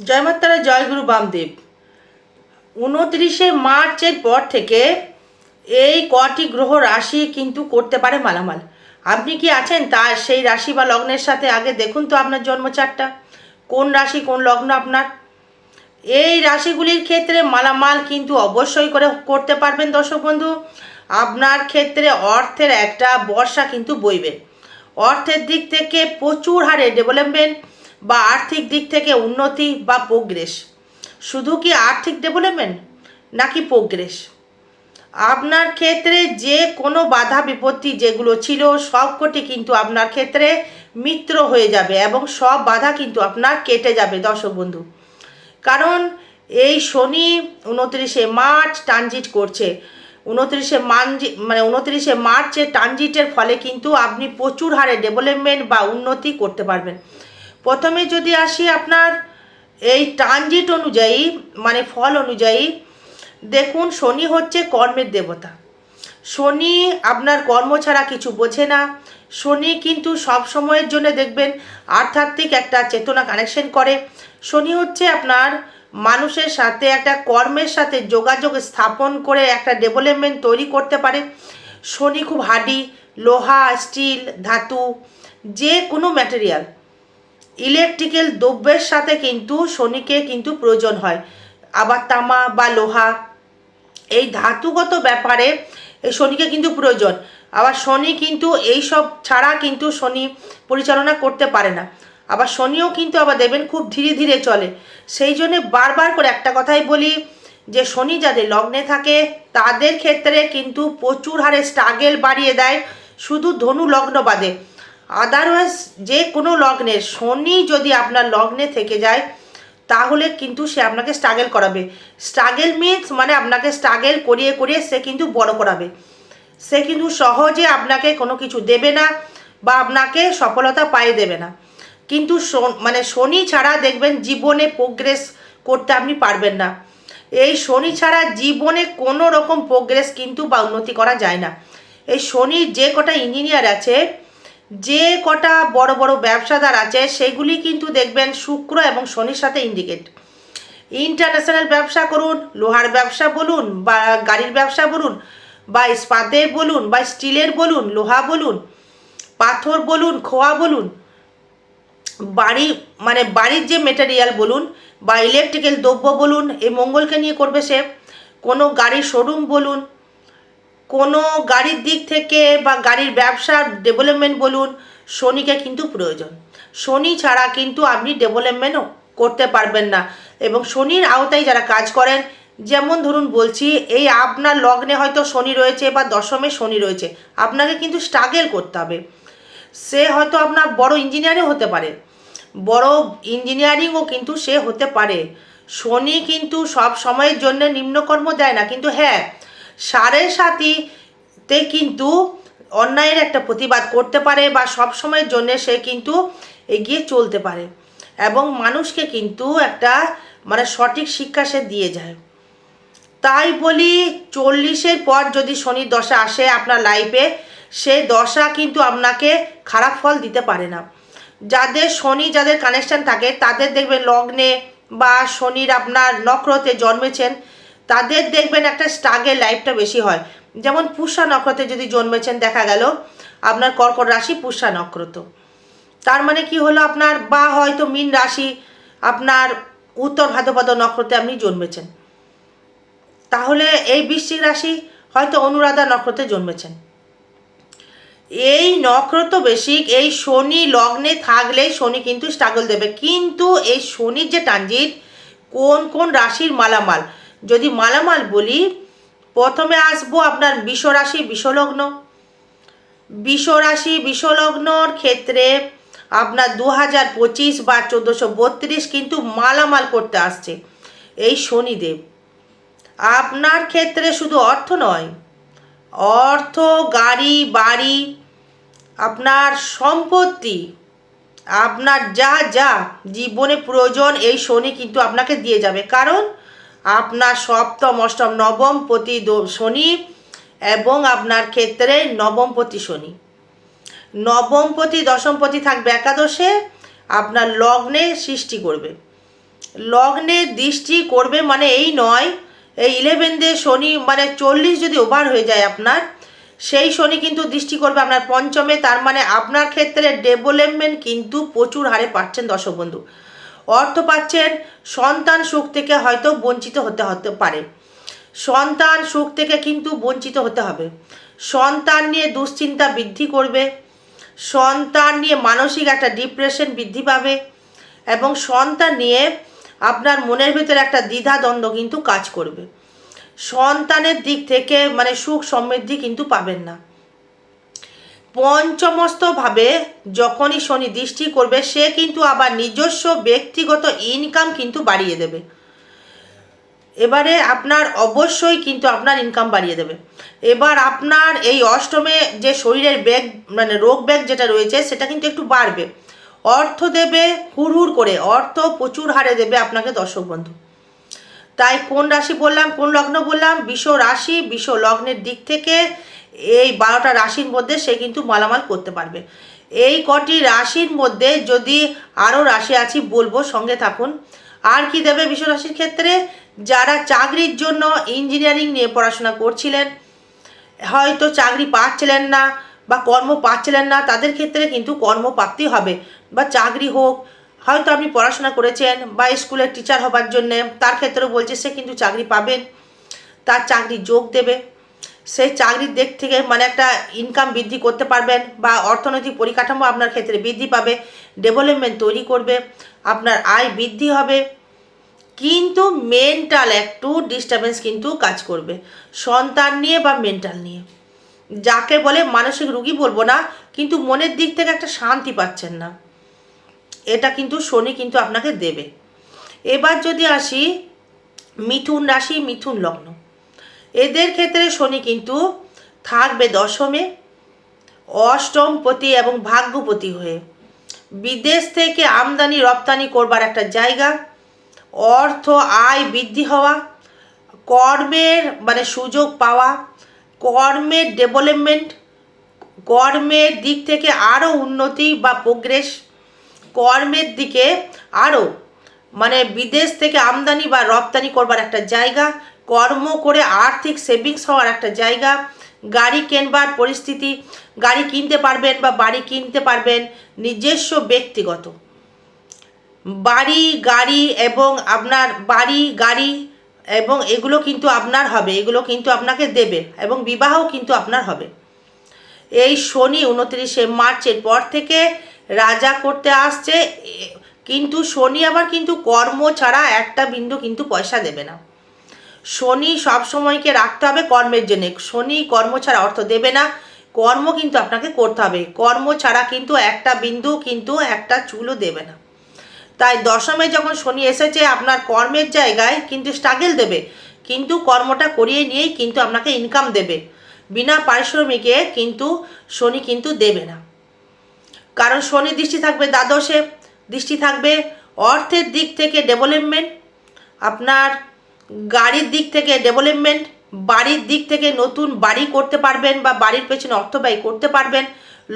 জয় মাতারা জয়গুরু বামদেব। উনত্রিশে মার্চের পর থেকে এই কটি গ্রহ রাশি কিন্তু করতে পারে মালামাল। আপনি কি আছেন? তার সেই রাশি বা লগ্নের সাথে আগে দেখুন তো আপনার জন্মচারটা। কোন রাশি, কোন লগ্ন আপনার? এই রাশিগুলির ক্ষেত্রে মালামাল কিন্তু অবশ্যই করে করতে পারবেন দর্শক বন্ধু। আপনার ক্ষেত্রে অর্থের একটা বর্ষা কিন্তু বইবে। অর্থের দিক থেকে প্রচুর হারে ডেভেলপমেন্ট বা আর্থিক দিক থেকে উন্নতি বা প্রোগ্রেস শুধু কি আর্থিক ডেভেলপমেন্ট নাকি প্রোগ্রেস আপনার ক্ষেত্রে যে কোনো বাধা বিপত্তি যেগুলো ছিল সবকটি কিন্তু আপনার ক্ষেত্রে মিত্র হয়ে যাবে এবং সব বাধা কিন্তু আপনার কেটে যাবে, দর্শক বন্ধু। কারণ এই শনি উনত্রিশে মার্চ ট্রানজিট করছে। উনত্রিশে মানজি মানে উনত্রিশে মার্চে ট্রানজিটের ফলে কিন্তু আপনি প্রচুর হারে ডেভেলপমেন্ট বা উন্নতি করতে পারবেন। প্রথমে যদি আসি আপনার এই ট্রানজিট অনুযায়ী মানে ফল অনুযায়ী, দেখুন শনি হচ্ছে কর্মের দেবতা। শনি আপনার কর্ম ছাড়া কিছু বোঝে না। শনি কিন্তু সব সময়ের জন্য দেখবেন আধ্যাত্মিক একটা চেতনা কানেকশন করে। শনি হচ্ছে আপনার মানুষের সাথে একটা কর্মের সাথে যোগাযোগ স্থাপন করে একটা ডেভেলপমেন্ট তৈরি করতে পারে। শনি খুব হাডি লোহা স্টিল ধাতু, যে কোনো ম্যাটেরিয়াল ইলেকট্রিক্যাল দ্রব্যের সাথে কিন্তু শনিকে কিন্তু প্রয়োজন হয়। আবার তামা বা লোহা, এই ধাতুগত ব্যাপারে এই শনিকে কিন্তু প্রয়োজন। আবার শনি কিন্তু এই সব ছাড়া কিন্তু শনি পরিচালনা করতে পারে না। আবার শনিও কিন্তু আবার দেবেন খুব ধীরে ধীরে চলে। সেই জন্যে বারবার করে একটা কথাই বলি যে, শনি যাদের লগ্নে থাকে, তাদের ক্ষেত্রে কিন্তু প্রচুর হারে স্ট্রাগেল বাড়িয়ে দেয়। শুধু ধনু লগ্ন বাদে। আদারওয়াইজ যে কোনো লগ্নে, শনি যদি আপনার লগ্নে থেকে যায়, তাহলে কিন্তু সে আপনাকে স্ট্রাগেল করাবে। স্ট্রাগেল মিনস মানে আপনাকে স্ট্রাগেল করিয়ে করিয়ে সে কিন্তু বড় করাবে। সে কিন্তু সহজে আপনাকে কোনো কিছু দেবে না বা আপনাকে সফলতা পাইয়ে দেবে না। কিন্তু মানে শনি ছাড়া দেখবেন জীবনে প্রোগ্রেস করতে আপনি পারবেন না। এই শনি ছাড়া জীবনে কোনো রকম প্রোগ্রেস কিন্তু বা উন্নতি করা যায় না। এই শনির যে কটা ইঞ্জিনিয়ার আছে যে কটা বড় বড় ব্যবসাদার আছে, সেগুলি কিন্তু দেখবেন শুক্র এবং শনির সাথে ইন্ডিকেট ইন্টারন্যাশনাল ব্যবসা করুন, লোহার ব্যবসা বলুন, বা গাড়ির ব্যবসা বলুন, বা ইস্পাতের বলুন, বা স্টিলের বলুন, লোহা বলুন, পাথর বলুন, খোয়া বলুন, বাড়ি মানে বাড়ির যে মেটেরিয়াল বলুন, বা ইলেকট্রিক্যাল দ্রব্য বলুন এই মঙ্গলকে নিয়ে করবে সে। কোনো গাড়ির শোরুম বলুন কোনো গাড়ির দিক থেকে বা গাড়ির ব্যবসার ডেভেলপমেন্ট বলুন শনিকে কিন্তু প্রয়োজন। শনি ছাড়া কিন্তু আপনি ডেভেলপমেন্টও করতে পারবেন না। এবং শনির আওতায় যারা কাজ করেন, যেমন ধরুন বলছি, এই আপনার লগ্নে হয়তো শনি রয়েছে বা দশমে শনি রয়েছে, আপনাকে কিন্তু স্ট্রাগেল করতে হবে। সে হয়তো আপনার বড় ইঞ্জিনিয়ারও হতে পারে। বড় ইঞ্জিনিয়ারিংও কিন্তু সে হতে পারে। শনি কিন্তু সব সময়ের জন্য নিম্নকর্ম দেয় না, কিন্তু হ্যাঁ সাড়ে সাতিতে কিন্তু অন্যায়ের একটা প্রতিবাদ করতে পারে বা সব সময়ের জন্যে সে কিন্তু এগিয়ে চলতে পারে এবং মানুষকে কিন্তু একটা মানে সঠিক শিক্ষা সে দিয়ে যায়। তাই বলি চল্লিশের পর যদি শনির দশা আসে আপনার লাইফে সেই দশা কিন্তু আপনাকে খারাপ ফল দিতে পারে না। যাদের শনি যাদের কানেকশন থাকে, তাদের দেখবেন লগ্নে বা শনির আপনার নক্রতে জন্মেছেন তাদের দেখবেন একটা স্ট্রাগের লাইফটা বেশি হয়। যেমন পুষা নক্ষত্রে যদি জন্মেছেন, দেখা গেল আপনার কর্কট রাশি পুষা নক্ষত্র। তার মানে কি হলো আপনার, বা হয়তো মীন রাশি আপনার উত্তর ভাদ্রপদ নক্ষত্রে আপনি জন্মেছেন। তাহলে এই বৃশ্চিক রাশি হয়তো অনুরাধা নক্ষত্রে জন্মেছেন। এই নক্ষত্র বেশিক এই শনি লগ্নে থাকলে শনি কিন্তু স্ট্রাগল দেবে। কিন্তু এই শনির যে ট্রানজিট কোন কোন রাশির মালামাল যদি মালামাল বলি, প্রথমে আসব আপনার বিশ্বরাশি, বিশ্বলগ্ন। বিশ্বরাশি, বিশ্বলগ্নর ক্ষেত্রে আপনার দু হাজার পঁচিশ বা চোদ্দোশো বত্রিশ কিন্তু মালামাল করতে আসছে, এই শনিদেব। আপনার ক্ষেত্রে শুধু অর্থ নয়, অর্থ, গাড়ি, বাড়ি, আপনার সম্পত্তি, আপনার যা যা জীবনে প্রয়োজন, এই শনি কিন্তু আপনাকে দিয়ে যাবে। কারণ আপনার সপ্তম, অষ্টম, নবম প্রতি শনি এবং আপনার ক্ষেত্রে নবমপতি শনি। নবমপতি দশমপতি থাকবে একাদশে, আপনার লগ্নে সৃষ্টি করবে। লগ্নে দৃষ্টি করবে মানে এই নয়, এই ইলেভেন দিয়ে শনি মানে চল্লিশ যদি ওভার হয়ে যায় আপনার, সেই শনি কিন্তু দৃষ্টি করবে আপনার পঞ্চমে, তার মানে আপনার ক্ষেত্রে ডেভেলপমেন্ট কিন্তু প্রচুর হারে পাচ্ছেন দর্শক বন্ধু। অর্থ পাচ্ছেন, সন্তান সুখ থেকে হয়তো বঞ্চিত হতে হতে পারে। সন্তান সুখ থেকে কিন্তু বঞ্চিত হতে হবে। সন্তান নিয়ে দুশ্চিন্তা বৃদ্ধি করবে। সন্তান নিয়ে মানসিক একটা ডিপ্রেশন বৃদ্ধি পাবে এবং সন্তান নিয়ে আপনার মনের ভিতরে একটা দ্বিধাদ্বন্দ্ব কিন্তু কাজ করবে। সন্তানের দিক থেকে মানে সুখ সমৃদ্ধি কিন্তু পাবেন না। পঞ্চমস্তভাবে যখনই শনি দৃষ্টি করবে, সে কিন্তু আবার নিজস্ব ব্যক্তিগত ইনকাম কিন্তু বাড়িয়ে দেবে। এবারে আপনার অবশ্যই কিন্তু আপনার ইনকাম বাড়িয়ে দেবে। এবার আপনার এই অষ্টমে যে শরীরের ব্যাগ মানে রোগ ব্যাগ যেটা রয়েছে, সেটা কিন্তু একটু বাড়বে। অর্থ দেবে হুড় করে, অর্থ প্রচুর হারে দেবে আপনাকে দর্শক বন্ধু। তাই কোন রাশি বললাম, কোন লগ্ন বললাম, বিষ রাশি, বিষ লগ্নের দিক থেকে এই বারোটা রাশির মধ্যে সে কিন্তু মালামাল করতে পারবে। এই কটি রাশির মধ্যে যদি আরও রাশি আছি, বলব সঙ্গে থাকুন। আর কি দেবে রাশির ক্ষেত্রে? যারা চাকরির জন্য ইঞ্জিনিয়ারিং নিয়ে পড়াশোনা করছিলেন, হয়তো চাকরি পাচ্ছিলেন না বা কর্ম পাচ্ছিলেন না, তাদের ক্ষেত্রে কিন্তু কর্মপ্রাপ্তি হবে। বা চাকরি হোক, হয়তো আপনি পড়াশোনা করেছেন বা স্কুলের টিচার হবার জন্যে, তার ক্ষেত্রেও বলছে সে কিন্তু চাকরি পাবেন, তার চাকরি যোগ দেবে। সেই চাকরির দিক থেকে মানে একটা ইনকাম বৃদ্ধি করতে পারবেন বা অর্থনৈতিক পরিকাঠামো আপনার ক্ষেত্রে বৃদ্ধি পাবে ডেভেলপমেন্ট তৈরি করবে, আপনার আয় বৃদ্ধি হবে। কিন্তু মেন্টাল একটু ডিস্টারবেন্স কিন্তু কাজ করবে, সন্তান নিয়ে বা মেন্টাল নিয়ে। যাকে বলে মানসিক রুগী বলব না, কিন্তু মনের দিক থেকে একটা শান্তি পাচ্ছেন না। এটা কিন্তু শনি কিন্তু আপনাকে দেবে। এবার যদি আসি, মিথুন রাশি, মিথুন লগ্ন। এদের ক্ষেত্রে শনি কিন্তু থাকবে দশমে, অষ্টমপতি এবং ভাগ্যপতি হয়ে। বিদেশ থেকে আমদানি, রপ্তানি করবার একটা জায়গা, অর্থ, আয় বৃদ্ধি হওয়া, কর্মের মানে সুযোগ পাওয়া, কর্মের ডেভেলপমেন্ট কর্মের দিক থেকে আরও উন্নতি বা প্রোগ্রেস কর্মের দিকে আরও মানে বিদেশ থেকে আমদানি বা রপ্তানি করবার একটা জায়গা, কর্ম করে আর্থিক সেভিংস হওয়ার একটা জায়গা, গাড়ি কেনবার পরিস্থিতি, গাড়ি কিনতে পারবেন বা বাড়ি কিনতে পারবেন নিজস্ব ব্যক্তিগত। বাড়ি, গাড়ি এবং আপনার বাড়ি, গাড়ি এবং এগুলো কিন্তু আপনার হবে, এগুলো কিন্তু আপনাকে দেবে এবং বিবাহ কিন্তু আপনার হবে। এই শনি উনত্রিশে মার্চের পর থেকে রাজা করতে আসছে কিন্তু শনি আবার কিন্তু কর্ম ছাড়া একটা বিন্দু কিন্তু পয়সা দেবে না। শনি সব সময়কে রাখতে হবে কর্মের জন্য। শনি কর্ম ছাড়া অর্থ দেবে না। কর্ম কিন্তু আপনাকে করতে হবে। কর্ম ছাড়া কিন্তু একটা বিন্দু কিন্তু একটা চুলও দেবে না। তাই দশমে যখন শনি এসেছে, আপনার কর্মের জায়গায় কিন্তু স্ট্রাগেল দেবে। কিন্তু কর্মটা করিয়ে নিয়েই কিন্তু আপনাকে ইনকাম দেবে। বিনা পারিশ্রমিকে কিন্তু শনি কিন্তু দেবে না। কারণ শনি দৃষ্টি থাকবে দ্বাদশে। দৃষ্টি থাকবে। অর্থের দিক থেকে ডেভেলপমেন্ট আপনার গাড়ির দিক থেকে ডেভেলপমেন্ট বাড়ির দিক থেকে নতুন বাড়ি করতে পারবেন বা বাড়ির পেছনে অর্থ ব্যয় করতে পারবেন,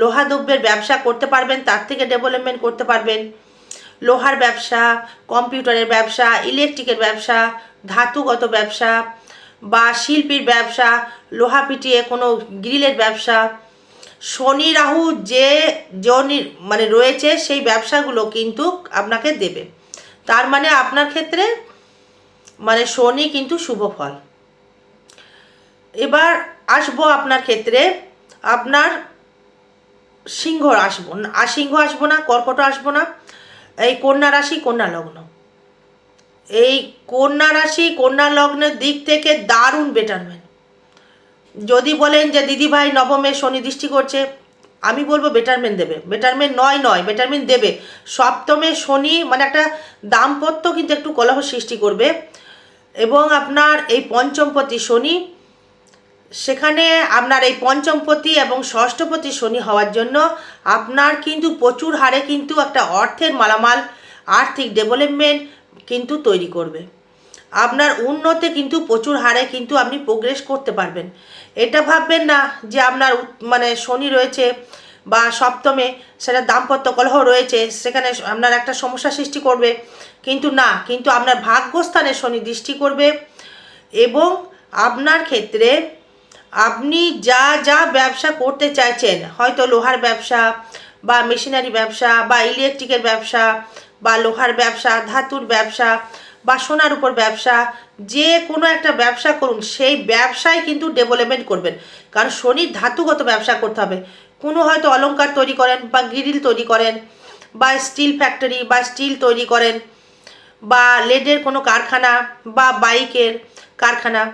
লোহা দ্রব্যের ব্যবসা করতে পারবেন, তার থেকে ডেভেলপমেন্ট করতে পারবেন। লোহার ব্যবসা, কম্পিউটারের ব্যবসা ইলেকট্রিকের ব্যবসা, ধাতুগত ব্যবসা বা শিল্পীর ব্যবসা, লোহা পিটিয়ে কোনো গ্রিলের ব্যবসা শনি রাহু যে জনির মানে রয়েছে সেই ব্যবসাগুলো কিন্তু আপনাকে দেবে। তার মানে আপনার ক্ষেত্রে মানে শনি কিন্তু শুভ ফল। এবার আসব আপনার ক্ষেত্রে, আপনার সিংহ আসব না আর সিংহ আসব না, কর্কট আসব না, এই কন্যা রাশি, কন্যা লগ্ন। এই কন্যা রাশি, কন্যা লগ্নের দিক থেকে দারুণ বেটারমেন্ট যদি বলেন যে দিদি ভাই নবমে শনি দৃষ্টি করছে, আমি বলব বেটারমেন্ট দেবে। বেটারমেন্ট নয় নয়, বেটারমেন্ট দেবে। সপ্তমে শনি মানে একটা দাম্পত্য কিন্তু একটু কলহ সৃষ্টি করবে এবং আপনার এই পঞ্চমপতি শনি, সেখানে আপনার এই পঞ্চমপতি এবং ষষ্ঠপতি শনি হওয়ার জন্য আপনার কিন্তু প্রচুর হারে কিন্তু একটা অর্থের মালামাল, আর্থিক ডেভেলপমেন্ট কিন্তু তৈরি করবে। আপনার উন্নতি কিন্তু প্রচুর হারে কিন্তু আপনি প্রোগ্রেস করতে পারবেন। এটা ভাববেন না যে আপনার মানে শনি রয়েছে বা সপ্তমে সেটা দাম্পত্য কলহ রয়েছে, সেখানে আপনার একটা সমস্যা সৃষ্টি করবে। কিন্তু না, কিন্তু আপনার ভাগ্যস্থানে শনি দৃষ্টি করবে এবং আপনার ক্ষেত্রে আপনি যা যা ব্যবসা করতে চাইছেন, হয়তো লোহার ব্যবসা বা মেশিনারি ব্যবসা বা ইলেকট্রিকের ব্যবসা বা লোহার ব্যবসা, ধাতুর ব্যবসা বা সোনার উপর ব্যবসা, যে কোনো একটা ব্যবসা করুন, সেই ব্যবসায় কিন্তু ডেভেলপমেন্ট করবেন। কারণ শনির ধাতুগত ব্যবসা করতে হবে। কোনো হয়তো অলংকার তৈরি করেন বা গ্রিল তৈরি করেন, বা স্টিল ফ্যাক্টরি বা স্টিল তৈরি করেন, বা লেডের কোনো কারখানা বা বাইকের কারখানা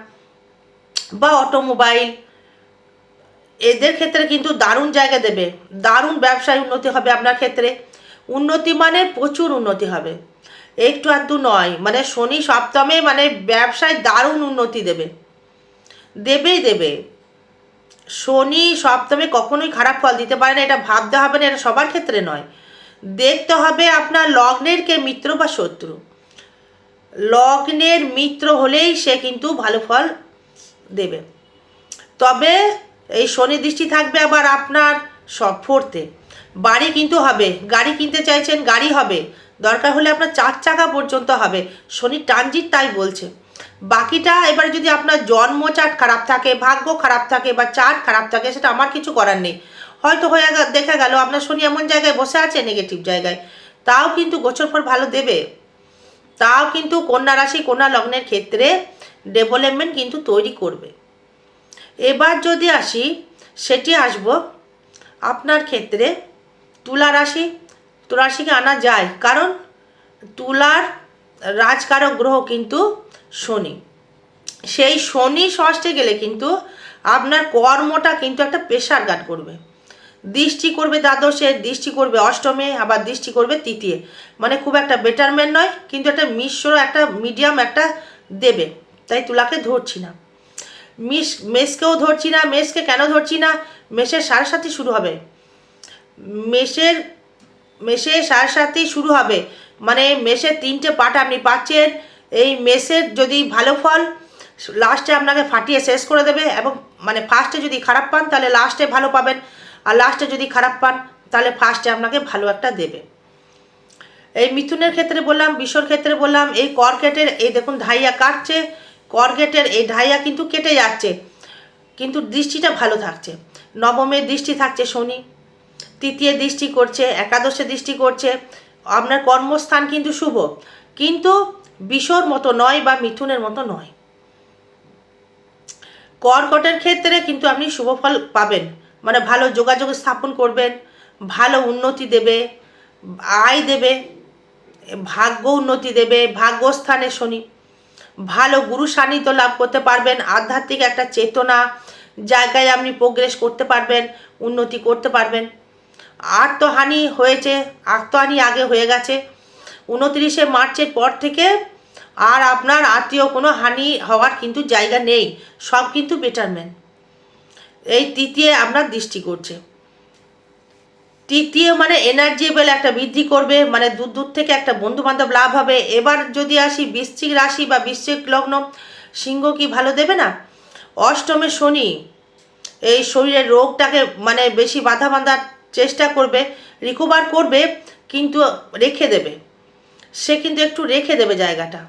বা অটোমোবাইল এদের ক্ষেত্রে কিন্তু দারুণ জায়গা দেবে। দারুণ ব্যবসায় উন্নতি হবে আপনার ক্ষেত্রে। উন্নতি মানে প্রচুর উন্নতি হবে। একটু আধটু নয়। মানে শনি সপ্তমে মানে ব্যবসায় দারুণ উন্নতি দেবে। দেবেই দেবে। শনি সপ্তমে কখনোই খারাপ ফল দিতে পারে না, এটা ভাবতে হবে না, এটা সবার ক্ষেত্রে নয়। দেখতে হবে আপনার লগ্নের কে মিত্র বা শত্রু। লগ্নের মিত্র হলেই সে কিন্তু ভালো ফল দেবে। তবে এই শনি দৃষ্টি থাকবে আবার আপনার সব ফোরতে। বাড়ি কিন্তু হবে, গাড়ি কিনতে চাইছেন, গাড়ি হবে। দরকার হলে আপনার চার চাকা পর্যন্ত হবে। শনি ট্রানজিট তাই বলছে। বাকিটা এবার যদি আপনার জন্ম চাট খারাপ থাকে, ভাগ্য খারাপ থাকে বা চার্ট খারাপ থাকে, সেটা আমার কিছু করার নেই। হয়তো হয়ে দেখা গেল, আপনার শনি এমন জায়গায় বসে আছে নেগেটিভ জায়গায়। তাও কিন্তু গোচর ফল ভালো দেবে। তাও কিন্তু কন্যা রাশি, কন্যা লগ্নের ক্ষেত্রে ডেভেলপমেন্ট কিন্তু তৈরি করবে। এবার যদি আসি, সেটি আসব আপনার ক্ষেত্রে তুলা রাশি তুলা রাশিকে আনা যায়, কারণ তুলার রাজকারক গ্রহ কিন্তু শনি। সেই শনি ষষ্ঠে গেলে কিন্তু আপনার কর্মটা কিন্তু একটা প্রেশার গার্ড করবে। দৃষ্টি করবে দ্বাদশে, দৃষ্টি করবে অষ্টমে, আবার দৃষ্টি করবে তৃতীয়। মানে খুব একটা বেটারমেন্ট নয়, কিন্তু একটা মিশ্র, একটা মিডিয়াম একটা দেবে। তাই তুলাকে ধরছি না। মিস মেসকেও ধরছি না মেসকে কেন ধরছি না? মেসের সাড়ে সাথে শুরু হবে। মেসের মেসে সাড়ে সাথেই শুরু হবে। মানে মেসের তিনটে পার্ট আপনি পাচ্ছেন। এই মেসের যদি ভালো ফল, লাস্টে আপনাকে ফাটিয়ে শেষ করে দেবে এবং মানে ফার্স্টে যদি খারাপ পান, তাহলে লাস্টে ভালো পাবেন। আর লাস্টে যদি খারাপ পান, তাহলে ফার্স্টে আপনাকে ভালো একটা দেবে। এই মিথুনের ক্ষেত্রে বললাম বিশ্বর ক্ষেত্রে বললাম, এই করকেটের, এই দেখুন ধাইয়া কাটছে। করগেটের এই ঢাইয়া কিন্তু কেটে যাচ্ছে। কিন্তু দৃষ্টিটা ভালো থাকছে। নবমের দৃষ্টি থাকছে শনি। তৃতীয় দৃষ্টি করছে, একাদশে দৃষ্টি করছে। আপনার কর্মস্থান কিন্তু শুভ, কিন্তু বিষর মতো নয় বা মিথুনের মতো নয়। কর্কটের ক্ষেত্রে কিন্তু আপনি শুভ ফল পাবেন মানে ভালো যোগাযোগ স্থাপন করবেন, ভালো উন্নতি দেবে, আয় দেবে, ভাগ্য উন্নতি দেবে, ভাগ্যস্থানে শনি। ভালো গুরু সান্নিধ্য লাভ করতে পারবেন, আধ্যাত্মিক একটা চেতনা জায়গায় আপনি প্রোগ্রেস করতে পারবেন, উন্নতি করতে পারবেন। আত্মহানি হয়েছে আত্মহানি আগে হয়ে গেছে। উনত্রিশে মার্চের পর থেকে আর আপনার আত্মীয় কোনো হানি হওয়ার কিন্তু জায়গা নেই, সব কিন্তু বেটারমেন্ট এই তৃতীয় আপনার দৃষ্টি করছে। তৃতীয় মানে এনার্জি লেভেল একটা বৃদ্ধি করবে মানে দূর দূর থেকে একটা বন্ধু বান্ধব লাভ হবে। এবার যদি আসি বৃশ্চিক রাশি বা বৃশ্চিক লগ্ন, সিংহ কি ভালো দেবে না? অষ্টমে শনি, এই শরীরের রোগটাকে মানে বেশি বাধা বাঁধার চেষ্টা করবে রিকভার করবে, কিন্তু রেখে দেবে। সে কিন্তু একটু রেখে দেবে জায়গাটা।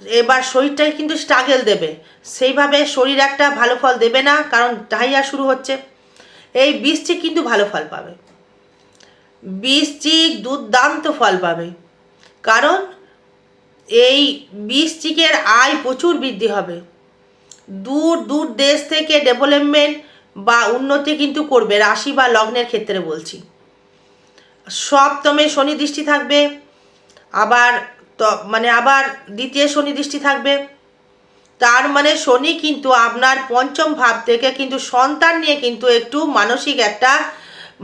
এবার শরীরটাই কিন্তু স্ট্রাগেল দেবে। সেইভাবে শরীর একটা ভালো ফল দেবে না, কারণ ডাইয়া শুরু হচ্ছে। এই বৃশ্চিক কিন্তু ভালো ফল পাবে। বৃশ্চিক দুর্দান্ত ফল পাবে। কারণ এই বৃশ্চিকের আয় প্রচুর বৃদ্ধি হবে। দূর দূর দেশ থেকে ডেভেলপমেন্ট বা উন্নতি কিন্তু করবে, রাশি বা লগ্নের ক্ষেত্রে বলছি। সপ্তমে শনি দৃষ্টি থাকবে, আবার মানে আবার দ্বিতীয় শনি দৃষ্টি থাকবে। তার মানে শনি কিন্তু আপনার পঞ্চম ভাব থেকে কিন্তু সন্তান নিয়ে কিন্তু একটু মানসিক একটা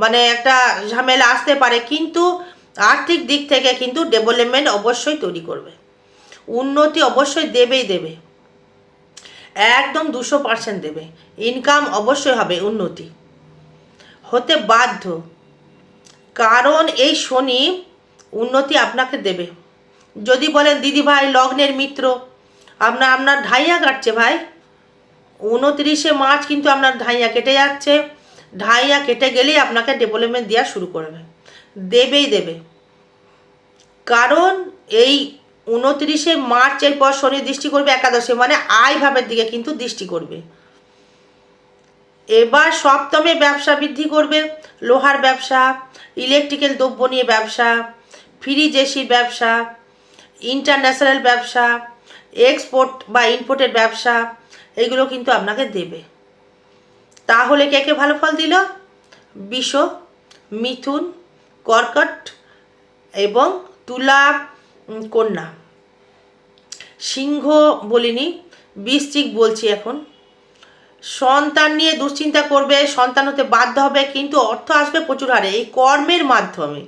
মানে একটা ঝামেলা আসতে পারে, কিন্তু আর্থিক দিক থেকে কিন্তু ডেভেলপমেন্ট অবশ্যই তৈরি করবে। উন্নতি অবশ্যই দেবেই দেবে। একদম দুশো পার্সেন্ট দেবে। ইনকাম অবশ্যই হবে উন্নতি। হতে বাধ্য। কারণ এই শনি উন্নতি আপনাকে দেবে। যদি বলেন, দিদি ভাই, লগ্নের মিত্র, আপনার আপনার ঢাইয়া কাটছে ভাই। উনত্রিশে মার্চ কিন্তু আপনার ঢাইয়া কেটে যাচ্ছে। ঢাইয়া কেটে গেলেই আপনাকে ডেভেলপমেন্ট দেওয়া শুরু করবে। দেবেই দেবে। কারণ এই উনত্রিশে মার্চের পর শনি দৃষ্টি করবে একাদশে মানে আয় ভাবের দিকে কিন্তু দৃষ্টি করবে। এবার সপ্তমে ব্যবসা বৃদ্ধি করবে। লোহার ব্যবসা ইলেকট্রিক্যাল দ্রব্য নিয়ে ব্যবসা ফ্রিজ এসির ব্যবসা ইন্টারন্যাশনাল ব্যবসা এক্সপোর্ট বা ইম্পোর্টের ব্যবসা, এগুলো কিন্তু আপনাকে দেবে। তাহলে কে কে ভালো ফল দিল? বিষ মিথুন, কর্কট এবং তুলা কন্যা। সিংহ বলিনি, বৃশ্চিক বলছি এখন। সন্তান নিয়ে দুশ্চিন্তা করবে, সন্তান হতে বাধ্য হবে, কিন্তু অর্থ আসবে প্রচুর হারে। এই কর্মের মাধ্যমে,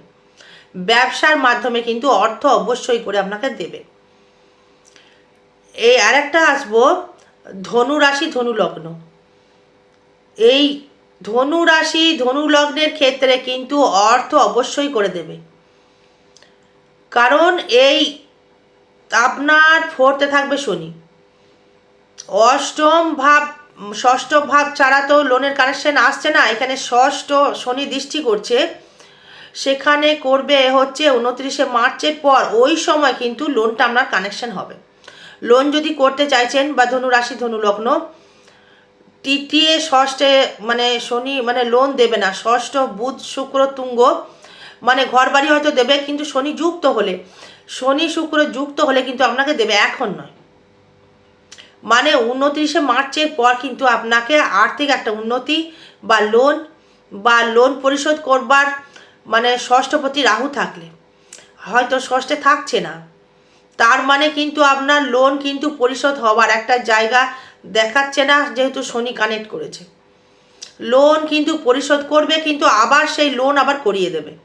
ব্যবসার মাধ্যমে কিন্তু অর্থ অবশ্যই করে আপনাকে দেবে। এই আরেকটা আসব, ধনু রাশি, ধনু লগ্ন। এই ধনু রাশি, ধনু লগ্নের ক্ষেত্রে কিন্তু অর্থ অবশ্যই করে দেবে। কারণ এই আপনার ফোর্থে থাকবে শনি। অষ্টম ভাব ষষ্ঠ ভাব ছাড়া তো লোনের কানেকশন আসছে না। এখানে ষষ্ঠ শনি দৃষ্টি করছে। সেখানে করবে হচ্ছে উনত্রিশে মার্চের পর ওই সময় কিন্তু লোনটা আপনার কানেকশন হবে। লোন যদি করতে চাইছেন বা ধনু রাশি, ধনু লগ্ন, তৃতীয়, ষষ্ঠে মানে শনি মানে লোন দেবে না। ষষ্ঠ, বুধ, শুক্র, তুঙ্গ মানে ঘর বাড়ি হয়তো দেবে, কিন্তু শনি যুক্ত হলে, শনি, শুক্র যুক্ত হলে কিন্তু আপনাকে দেবে, এখন নয়। মানে উনত্রিশে মার্চের পর কিন্তু আপনাকে আর্থিক একটা উন্নতি বা লোন বা লোন পরিশোধ করবার মানে ষষ্ঠপতি রাহু থাকলে। হয়তো ষষ্ঠে থাকছে না। তার মানে কিন্তু আপনার লোন কিন্তু পরিশোধ হওয়ার একটা জায়গা দেখাচ্ছে না, যেহেতু শনি কানেক্ট করেছে। লোন কিন্তু পরিশোধ করবে, কিন্তু আবার সেই লোন আবার করিয়ে দেবে।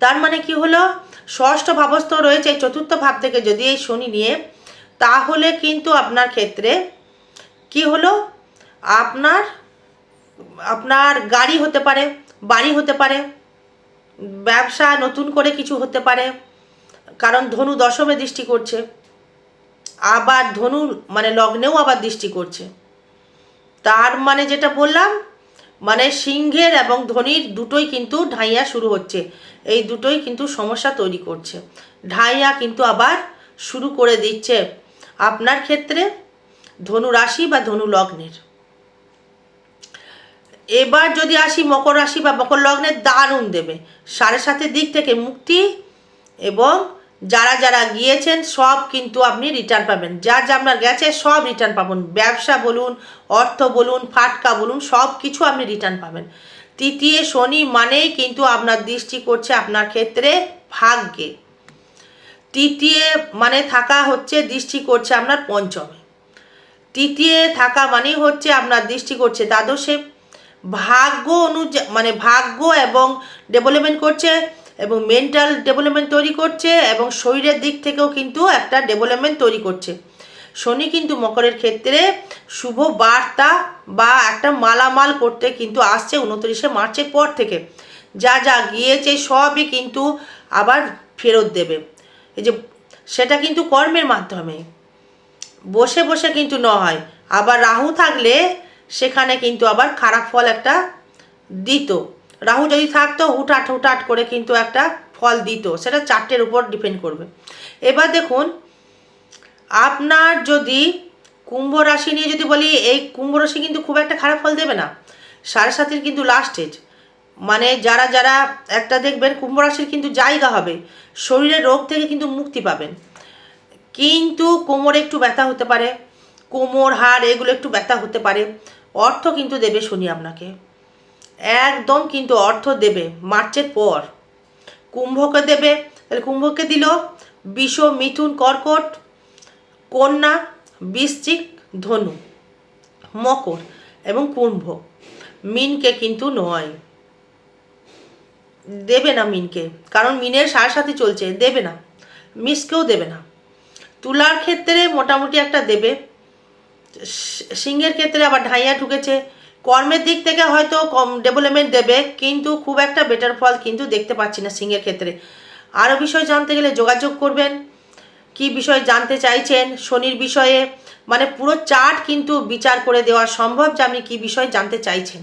তার মানে কি হলো? ষষ্ঠ ভাবস্থ রয়েছে, চতুর্থ ভাব থেকে যদি এই শনি নিয়ে তাহলে কিন্তু আপনার ক্ষেত্রে কি হলো? আপনার আপনার গাড়ি হতে পারে, বাড়ি হতে পারে, ব্যবসা নতুন করে কিছু হতে পারে, কারণ ধনু দশমে দৃষ্টি করছে, আবার ধনু মানে লগ্নেও আবার দৃষ্টি করছে। তার মানে যেটা বললাম মানে সিংহের এবং ধনির দুটোই কিন্তু ঢাইয়া শুরু হচ্ছে, এই দুটোই কিন্তু সমস্যা তৈরি করছে। ঢাইয়া কিন্তু আবার শুরু করে দিচ্ছে। আপনার ক্ষেত্রে ধনু রাশি বা ধনু লগ্নের। এবার যদি আসি মকর রাশি বা মকর লগ্নের দারুণ দেবে। সাড়ে সাতের দিক থেকে মুক্তি এবং যারা যারা গিয়েছেন, সব কিন্তু আপনি রিটার্ন পাবেন। যা যা আপনার গেছে, সব রিটার্ন পাবেন। ব্যবসা বলুন, অর্থ বলুন, ফাটকা বলুন, সব কিছু আপনি রিটার্ন পাবেন। তৃতীয় শনি মানেই কিন্তু আপনার দৃষ্টি করছে আপনার ক্ষেত্রে ভাগ্যে। তৃতীয় মানে থাকা হচ্ছে দৃষ্টি করছে আপনার পঞ্চমে। তৃতীয় থাকা মানেই হচ্ছে আপনার দৃষ্টি করছে দ্বাদশে। ভাগ্য অনুযায়ী মানে ভাগ্য এবং ডেভেলপমেন্ট করছে এবং মেন্টাল ডেভেলপমেন্ট তৈরি করছে এবং শরীরের দিক থেকেও কিন্তু একটা ডেভেলপমেন্ট তৈরি করছে। শনি কিন্তু মকরের ক্ষেত্রে শুভ বার্তা বা একটা মালামাল করতে কিন্তু আসছে উনত্রিশে মার্চের পর থেকে। যা যা গিয়েছে সবই কিন্তু আবার ফেরত দেবে। এই যে সেটা কিন্তু কর্মের মাধ্যমে। বসে বসে কিন্তু নয়, আবার রাহু থাকলে সেখানে কিন্তু আবার খারাপ ফল একটা দিত। রাহু যদি থাকতো, হুটহাট হুটহাট করে কিন্তু একটা ফল দিত, সেটা চারটের উপর ডিপেন্ড করবে। এবার দেখুন, আপনার যদি কুম্ভ রাশি নিয়ে যদি বলি, এই কুম্ভ রাশি কিন্তু খুব একটা খারাপ ফল দেবে না। সাড়ে সাতের কিন্তু লাস্ট মানে যারা যারা একটা দেখবেন কুম্ভ রাশির কিন্তু জায়গা হবে, শরীরের রোগ থেকে কিন্তু মুক্তি পাবেন। কিন্তু কোমরে একটু ব্যথা হতে পারে, কোমর, হাড়, এগুলো একটু ব্যথা হতে পারে, অর্থ কিন্তু দেবে শুনি আপনাকে। একদম কিন্তু অর্থ দেবে মার্চের পর। কুম্ভকে দেবে, তাহলে কুম্ভকে দিল বিষ মিথুন, কর্কট, কন্যা, বৃশ্চিক, ধনু, মকর এবং কুম্ভ। মিনকে কিন্তু নয়। দেবে না মিনকে, কারণ মিনের সাড়ে সাথে চলছে, দেবে না, মিসকেও দেবে না। তুলার ক্ষেত্রে মোটামুটি একটা দেবে, সিংহের ক্ষেত্রে আবার ঢাইয়া ঢুকেছে, কর্মের দিক থেকে হয়তো কম ডেভেলপমেন্ট দেবে, কিন্তু খুব একটা বেটার ফল কিন্তু দেখতে পাচ্ছি না সিংহের ক্ষেত্রে। আরও বিষয় জানতে গেলে যোগাযোগ করবেন, কি বিষয় জানতে চাইছেন শনির বিষয়ে মানে পুরো চার্ট কিন্তু বিচার করে দেওয়া সম্ভব যে আপনি কী বিষয় জানতে চাইছেন।